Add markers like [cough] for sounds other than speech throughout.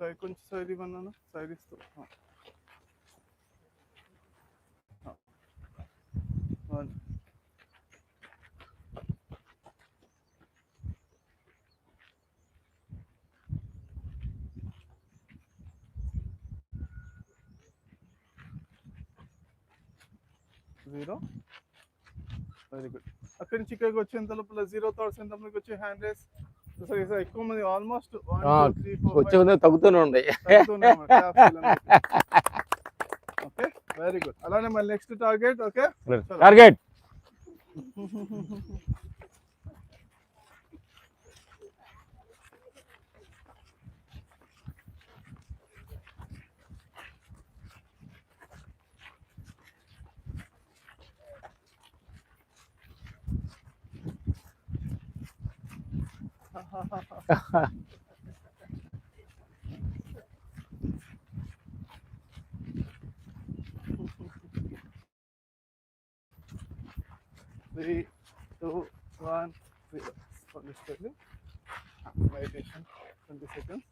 Side కొంచెం side ఇవ్వన్నాను side ఇస్తూ వన్ జీరో? వెరీ గుడ్ అక్కడి నుంచి ఇక్కడికి వచ్చేంత లోపల జీరో థర్డ్స్ ఎంత మందికి వచ్చే హ్యాండ్ రేస్ ఎక్కువ మంది ఆల్మోస్ట్ వచ్చే కొద్దిగా తగ్గుతూనే ఉన్నాయి ఓకే వెరీ గుడ్ అలానే మళ్ళీ next target okay target Three, two, one, zero. For this second. Meditation, 20 seconds.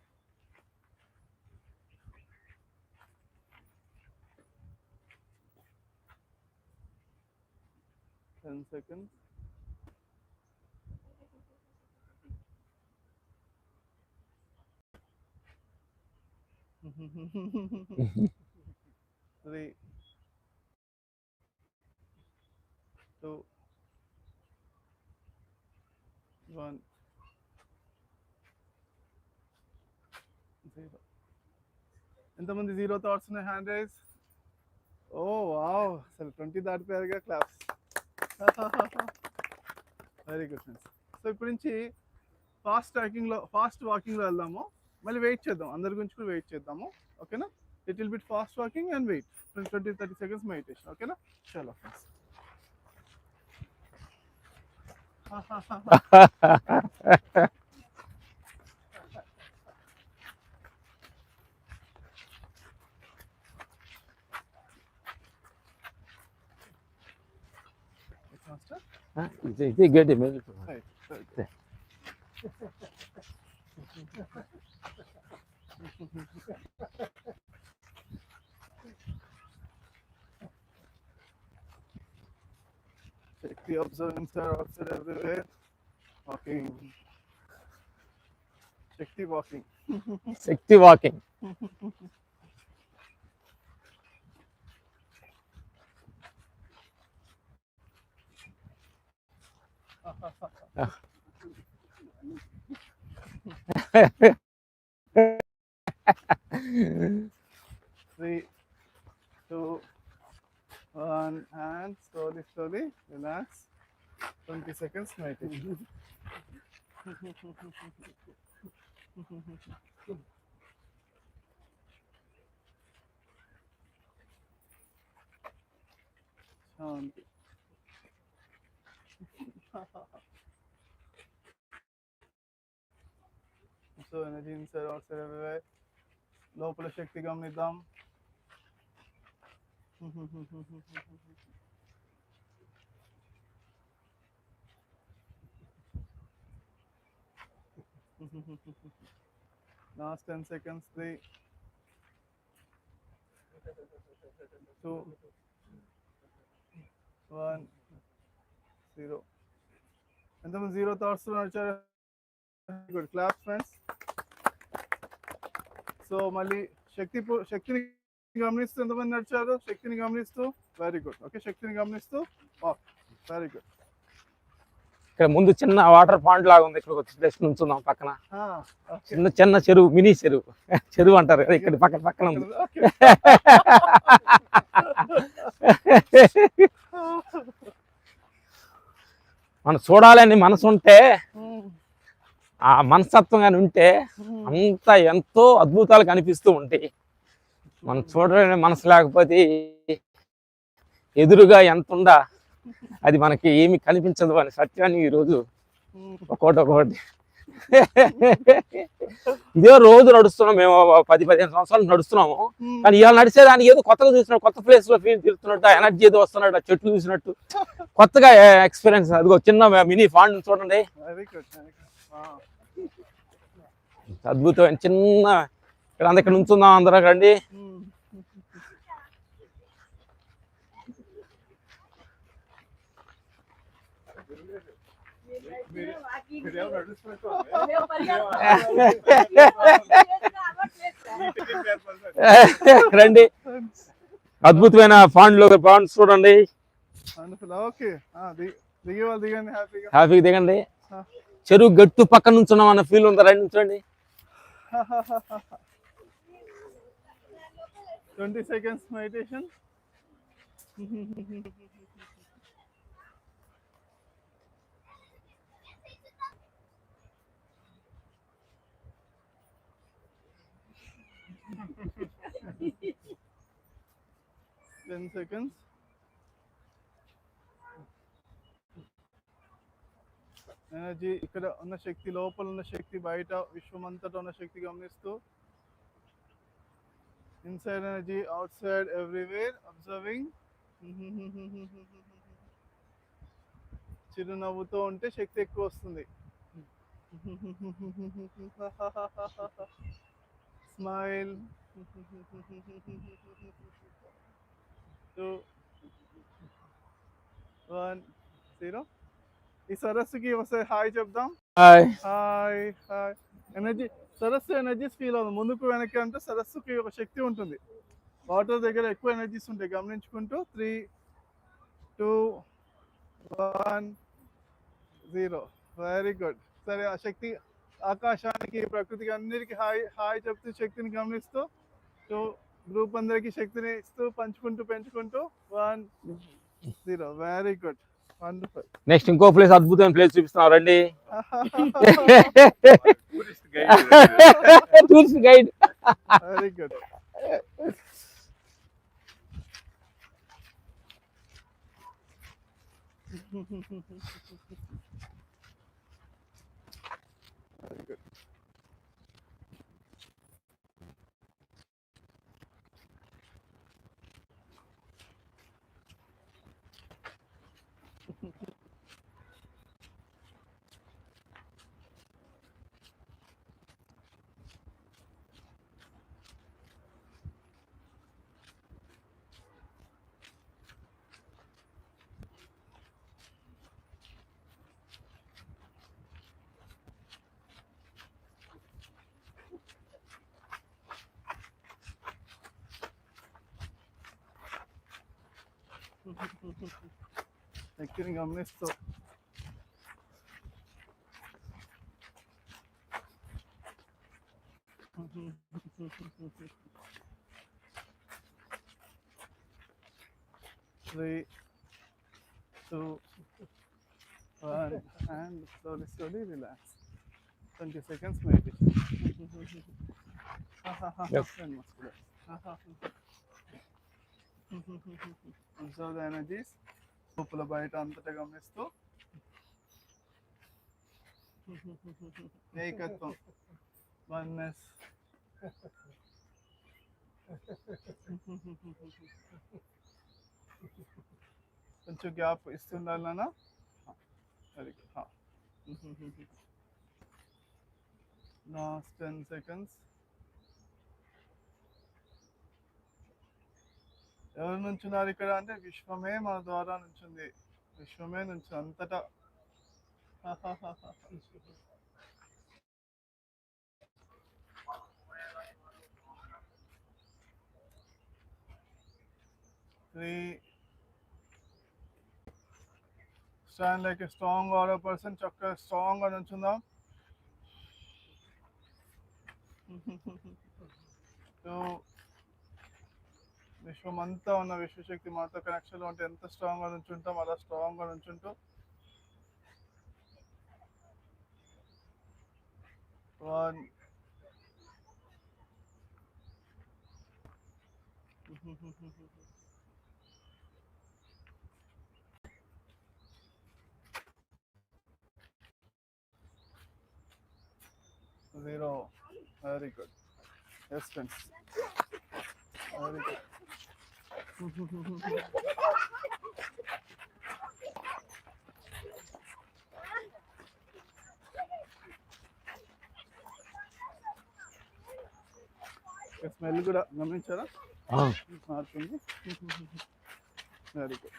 [laughs] Three, two, one, zero. ఎంతమంది జీరో థాట్స్ ఉన్నాయి హ్యాండ్ రైజ్ ఓ వావ్ అసలు ట్వంటీ దాటిపోయారుగా claps very good friends so ఇప్పటి నుంచి fast ట్రాకింగ్లో fast వాకింగ్లో వెళ్దాము. మళ్ళీ వెయిట్ చేద్దాం. అందరి గురించి కూడా వెయిట్ చేద్దాము. ఓకేనా it will bit fast walking and wait twenty thirty seconds meditation ఓకేనా చలో friends master? Huh? It's, it's get him. Right. The observing outside everywhere. Walking. Shakti walking. Shakti walking. Three, two, one, and slowly, slowly relax. 20 seconds meditation. [laughs] So energy inside outside everywhere లోపల శక్తి గమనిద్దాం last ten seconds three two one zero ఎంతమంది zero thoughts నడిచారు good class friends so మళ్ళీ శక్తి శక్తిని గమనిస్తూ ఎంతమంది నడిచారు? శక్తిని గమనిస్తూ? వెరీ గుడ్ ఓకే శక్తిని గమనిస్తూ? వెరీ గుడ్ ఇక్కడ ముందు చిన్న వాటర్ పాయింట్ లాగా ఉంది. ఇక్కడ జస్ట్ నుంచున్నాం పక్కన. చిన్న చిన్న చెరువు మినీ చెరువు. [laughs] చెరువు అంటారు కదా ఇక్కడ పక్కన పక్కన ఉంది. [laughs] మనం చూడాలని మనసు ఉంటే ఆ మనస్తత్వం కానీ ఉంటే అంత ఎంతో అద్భుతాలు కనిపిస్తూ ఉంటాయి. మనం చూడలేని మనసు లేకపోతే ఎదురుగా ఎంత ఉందా? అది మనకి ఏమి కనిపించదు అని సత్యాన్ని ఈరోజు ఒక్కోటి ఒక్కోటి ఇదే రోజు నడుస్తున్నాం మేము పది పదిహేను సంవత్సరాలు నడుస్తున్నాము. కానీ ఇవాళ నడిచేదానికి ఏదో కొత్తగా చూసినట్టు కొత్త ప్లేస్లో ఫీల్ తిరుగుతున్నట్టు ఎనర్జీ ఏదో వస్తున్నట్టు చెట్లు చూసినట్టు. కొత్తగా ఎక్స్పీరియన్స్ అదిగో చిన్న మినీ ఫాండ్ చూడండి. అద్భుతమైన చిన్న ఇక్కడ ఇక్కడ ఉంచుందాం అందరం రండి. రండి. అద్భుతమైన ఫాండ్లు ఫాండ్ చూడండి. హ్యాపీగా దిగండి. చెరువు గట్టు పక్కన నుంచి ఉన్నాం అన్న ఫీల్ ఉందా? రండి చూడండి [laughs] 20 seconds meditation. [laughs] Ten seconds. Energy ఇక్కడ ఉన్న శక్తి లోపల ఉన్న శక్తి బయట విశ్వమంతటా ఉన్న శక్తి గమనిస్తూ inside energy outside everywhere observing చిరునవ్వుతో ఉంటే శక్తి ఎక్కువ వస్తుంది. స్మైల్. టూ వన్ జీరో ఈ సరస్సుకి ఒకసారి హాయ్ చెప్దాం. హాయ్. Hi hi. ఎనర్జీ సరస్సు ఎనర్జీస్ ఫీల్ అవుతుంది ముందుకు వెనక్కి అంటే సరస్సుకి ఒక శక్తి ఉంటుంది. వాటర్ దగ్గర ఎక్కువ ఎనర్జీస్ ఉంటాయి. గమనించుకుంటూ three two one zero very good సరే ఆ శక్తి ఆకాశానికి ప్రకృతికి అన్నిటికీ హాయ్ హాయ్ చెప్తూ శక్తిని గమనిస్తూ సో గ్రూప్ అందరికి శక్తిని ఇస్తూ పంచుకుంటూ పెంచుకుంటూ one zero very good next ఇంకో ప్లేస్ అద్భుతమైన ప్లేస్ చూపిస్తున్నాం రండి. Tourist guide I'm kidding, I messed up. Three, two, one, and slowly, slowly relax. 20 seconds maybe. yep. [laughs] [laughs] And muscular. Observe the energies. లోపల బయట అంతటా గమనిస్తూ ఏకత్వం వన్నెస్ కొంచెం గ్యాప్ ఇస్తుండాలి నాన్న very good last ten seconds ఎవరు నుంచున్నారు ఇక్కడ అంటే విశ్వమే మన ద్వారా నుంచుంది విశ్వమే నుంచి అంతటా three stand like strong or person చక్కగా స్ట్రాంగ్ గా నుంచుందాం టూ విశ్వం అంతా ఉన్న విశ్వశక్తి మాతో కనెక్షన్లో ఉంటే ఎంత స్ట్రాంగ్గా నుంచుంటాం అలా స్ట్రాంగ్గా నుంచుంటూ. One zero very good yes friends very good smell కూడా గమనించారా? మారుతుంది. వెరీ గుడ్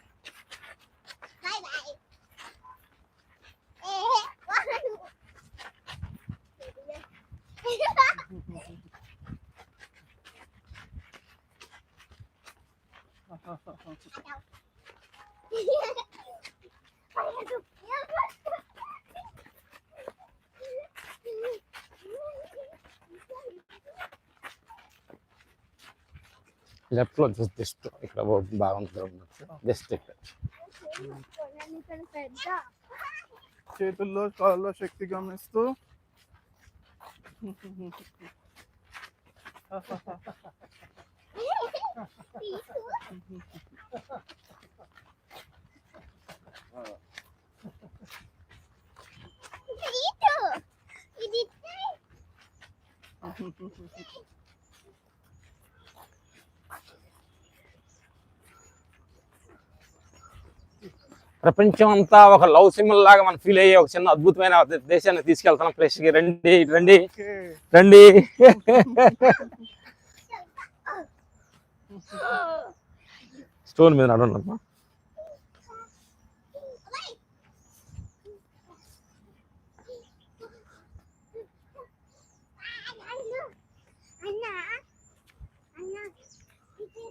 లెఫ్ట్లో జస్ట్ జస్ట్ ఇక్కడ బాగుంటుంది జస్ట్ ఇక్కడ పెద్ద చేతుల్లో కాళ్ళలో శక్తి గమనిస్తూ ఇటు ఇది ప్రపంచం అంతా ఒక లవ్ సింబల్ లాగా మనం ఫీల్ అయ్యే ఒక చిన్న అద్భుతమైన దేశాన్ని తీసుకెళ్తున్నాం ప్లేస్కి రండి రండి రండి. [laughs] స్టోన్ మీద నడవండి అన్న ఇది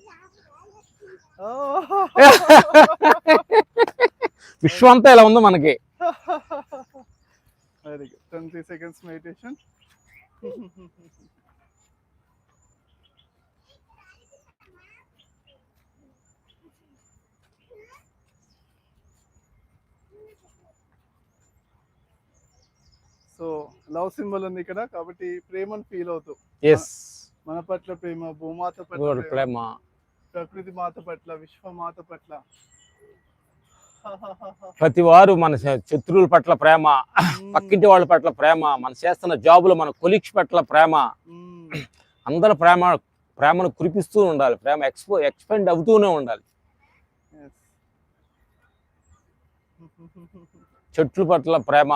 విశ్వం అంతా ఇలా ఉంది మనకి very good twenty seconds meditation so love symbol ఉంది ఇక్కడ కాబట్టి ప్రేమను ఫీల్ అవుతూ. ఎస్ మన పట్ల ప్రేమ భూమాత పట్ల ప్రేమ, ప్రేమ. ప్రకృతి మాత పట్ల విశ్వమాత పట్ల. ప్రతి వారు మన శత్రువుల పట్ల ప్రేమ పక్కింటి వాళ్ళ పట్ల ప్రేమ మన చేస్తున్న జాబులు మన కొలీగ్స్ పట్ల ప్రేమ. అందరూ ప్రేమ ప్రేమను కురిపిస్తూ ఉండాలి. ప్రేమ ఎక్స్పో ఎక్స్పెండ్ అవుతూనే ఉండాలి. చెట్ల పట్ల ప్రేమ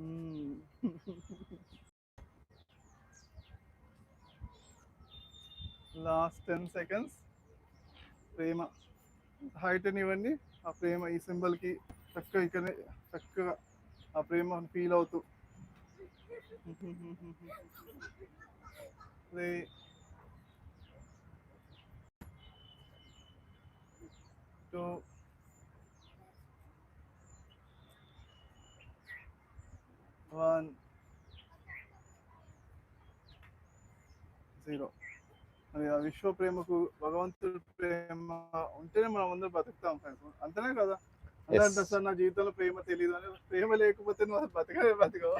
మ్మ్. లాస్ట్ టెన్ సెకండ్స్ ప్రేమ. హైట్ ఇవ్వండి. ఆ ప్రేమ ఈ సింబల్కి చక్కగా ఇక్కడ చక్కగా ఆ ప్రేమ ఫీల్ అవుతూ. రే. టూ వన్ జీరో మరి ఆ విశ్వ ప్రేమకు భగవంతుడి ప్రేమ ఉంటేనే మనం అందరూ బతుకుతాం ఫ్రెండ్స్ అంతనే కదా. అంటారు సార్ నా జీవితంలో ప్రేమ తెలియదు అని. ప్రేమ లేకపోతే నువ్వు బతకలే బతకవు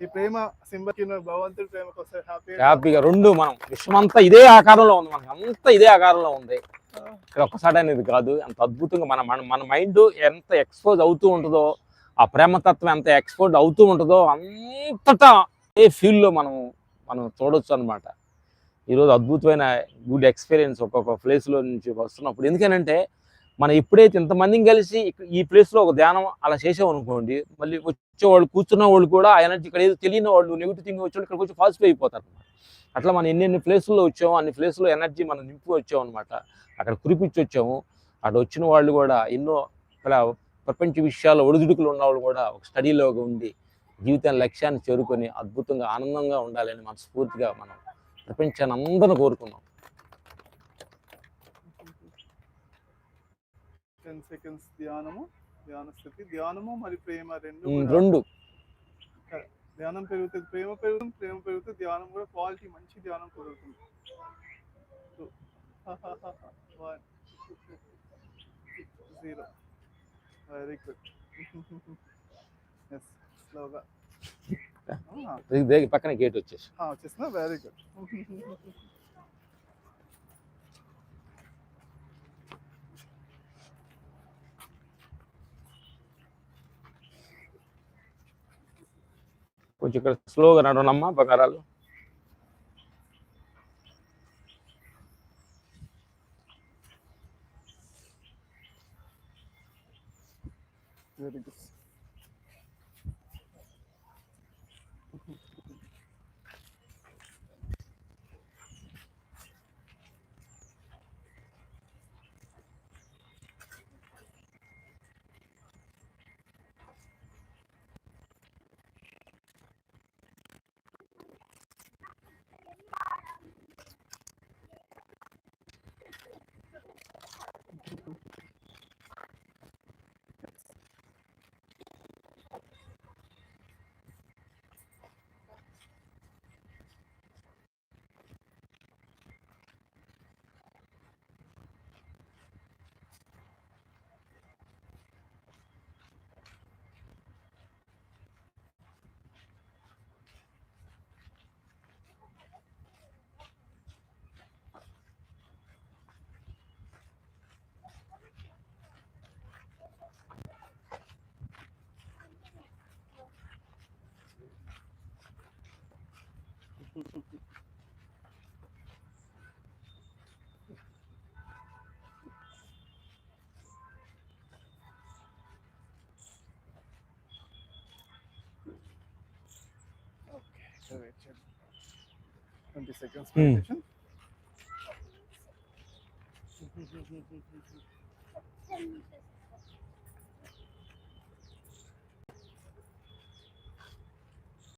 ఈ ప్రేమ సింబల్కి నువ్వు భగవంతుడి ప్రేమకు వస్తే హ్యాపీ హ్యాపీగా రెండు మనం. విశ్వం అంతా ఇదే ఆకారంలో ఉంది మనకి. అంతా ఇదే ఆకారంలో ఉంది. ఇక్కడ ఒక్కసారి అనేది కాదు అంత అద్భుతంగా మన మన మన మైండ్ ఎంత ఎక్స్పోజ్ అవుతూ ఉంటుందో ఆ ప్రేమతత్వం ఎంత ఎక్స్పోజ్ అవుతూ ఉంటుందో అంతటా ఏ ఫీల్డ్లో మనం మనం చూడొచ్చు అనమాట ఈరోజు అద్భుతమైన గుడ్ ఎక్స్పీరియన్స్ ఒక్కొక్క ప్లేస్లో నుంచి వస్తున్నప్పుడు. ఎందుకనంటే మనం ఎప్పుడైతే ఇంతమందిని కలిసి ఈ ప్లేస్లో ఒక ధ్యానం అలా చేసామనుకోండి మళ్ళీ వచ్చే వాళ్ళు కూర్చున్న వాళ్ళు కూడా ఆ ఎనర్జీ ఇక్కడ ఏదో తెలియని వాళ్ళు నెగిటివ్ థింగ్ వచ్చి ఇక్కడికి వచ్చి పాజిటివ్ అయిపోతారు అట్లా మనం ఎన్నెన్ని ఎన్ని ప్లేసుల్లో వచ్చాము అన్ని ప్లేసుల్లో ఎనర్జీ మనం నింపు వచ్చాం అనమాట అక్కడ కురిపించి వచ్చాము. అక్కడ వచ్చిన వాళ్ళు కూడా ఎన్నో ఇలా ప్రపంచ విషయాలు ఒడిదుడుకులు ఉన్నవాళ్ళు కూడా ఒక స్టడీలోగా ఉండి జీవితం లక్ష్యాన్ని చేరుకొని అద్భుతంగా ఆనందంగా ఉండాలని మనస్ఫూర్తిగా మనం ప్రపంచాన్ని అందరూ కోరుకున్నాం టెన్ సెకండ్స్ ధ్యానము ధ్యాన స్థితి. ధ్యానము మరి ప్రేమ రెండు రెండు. ధ్యానం పెరుగుతుంది. ప్రేమ పెరుగుతుంది ప్రేమ పెరుగుతుంది. ధ్యానం కూడా క్వాలిటీ మంచి ధ్యానం పెరుగుతుంది. [laughs] One. Zero very good yes స్లోగా దేగి పక్కన గేట్ వచ్చేసి. వెరీ గుడ్ కొంచెం ఇక్కడ స్లోగా నడవనమ్మా బకారాలు very good twenty seconds Hmm. Thank [laughs]